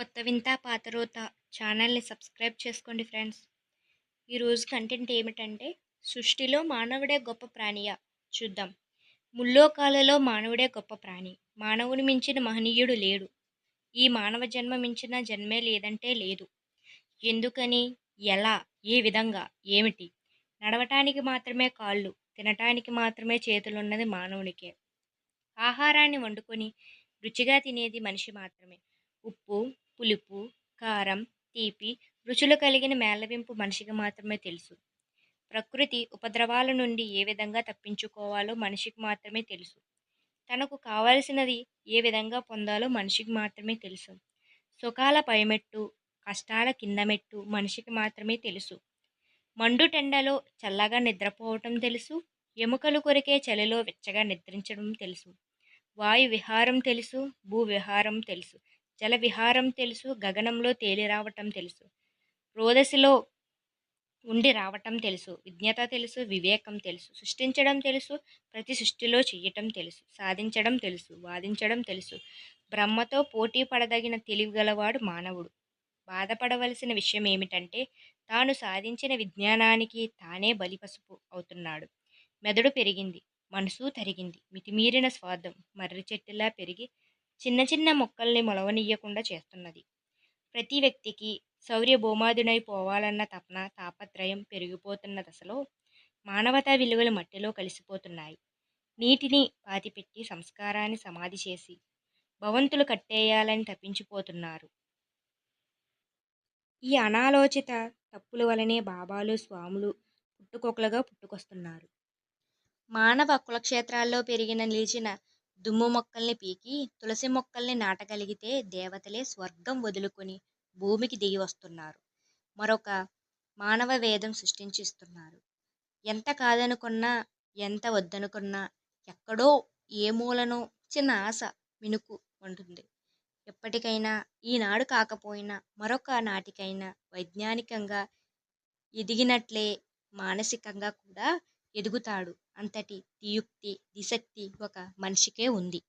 కొత్త వింత పాత రోత ఛానల్ని సబ్స్క్రైబ్ చేసుకోండి ఫ్రెండ్స్. ఈరోజు కంటెంట్ ఏమిటంటే సృష్టిలో మానవుడే గొప్ప ప్రాణియా? చూద్దాం. ముల్లోకాలలో మానవుడే గొప్ప ప్రాణి. మానవుని మించిన మహనీయుడు లేడు. ఈ మానవ జన్మ మించిన జన్మే లేదంటే లేదు. ఎందుకని? ఎలా? ఏ విధంగా? ఏమిటి? నడవటానికి మాత్రమే కాళ్ళు తినటానికి మాత్రమే చేతులున్నది మానవునికే. ఆహారాన్ని వండుకొని రుచిగా తినేది మనిషి మాత్రమే. ఉప్పు పులుపు కారం తీపి రుచులు కలిగిన మేళవింపు మనిషికి మాత్రమే తెలుసు. ప్రకృతి ఉపద్రవాల నుండి ఏ విధంగా తప్పించుకోవాలో మనిషికి మాత్రమే తెలుసు. తనకు కావలసినది ఏ విధంగా పొందాలో మనిషికి మాత్రమే తెలుసు. సుఖాల పైమెట్టు కష్టాల కింద మెట్టు మనిషికి మాత్రమే తెలుసు. మండుటెండలో చల్లగా నిద్రపోవటం తెలుసు. ఎముకలు కొరికే చలిలో వెచ్చగా నిద్రించడం తెలుసు. వాయు విహారం తెలుసు. భూ విహారం తెలుసు. జల విహారం తెలుసు గగనంలో తేలి రావటం తెలుసు రోదసిలో ఉండి రావటం తెలుసు విజ్ఞత తెలుసు వివేకం తెలుసు సృష్టించడం తెలుసు ప్రతి సృష్టిలో చెయ్యటం తెలుసు సాధించడం తెలుసు వాదించడం తెలుసు. బ్రహ్మతో పోటీ పడదగిన తెలివిగలవాడు మానవుడు. బాధపడవలసిన విషయం ఏమిటంటే తాను సాధించిన విజ్ఞానానికి తానే బలిపసుపు అవుతున్నాడు. మెదడు పెరిగింది మనసు తరిగింది మితిమీరిన స్వార్థం మర్రి చెట్టులా పెరిగి చిన్న చిన్న మొక్కల్ని మొలవనీయకుండా చేస్తున్నది. ప్రతి వ్యక్తికి శౌర్య భూమాదునై పోవాలన్న తపన తాపత్రయం పెరిగిపోతున్న దశలో మానవతా విలువలు మట్టిలో కలిసిపోతున్నాయి. నీటిని పాతిపెట్టి సంస్కారాన్ని సమాధి చేసి భవంతులు కట్టేయాలని తప్పించిపోతున్నారు ఈ అనాలోచిత తప్పుల వలనే బాబాలు స్వాములు పుట్టుకొకలుగా పుట్టుకొస్తున్నారు. మానవ కులక్షేత్రాల్లో పెరిగిన నిలిచిన దుమ్ము మొక్కల్ని పీకి తులసి మొక్కల్ని నాటగలిగితే దేవతలే స్వర్గం వదులుకొని భూమికి దిగి వస్తున్నారు. మరొక మానవ వేదం సృష్టించిస్తున్నారు. ఎంత కాదనుకున్నా ఎంత వద్దనుకున్నా ఎక్కడో ఏ మూలనో చిన్న ఆశ మినుకు ఉంటుంది ఎప్పటికైనా ఈనాడు కాకపోయినా మరొక నాటికైనా వైజ్ఞానికంగా ఎదిగినట్లే మానసికంగా కూడా ఎదుగుతాడు. అంతటి దియుక్తి దిశక్తి ఒక మనిషికే ఉంది.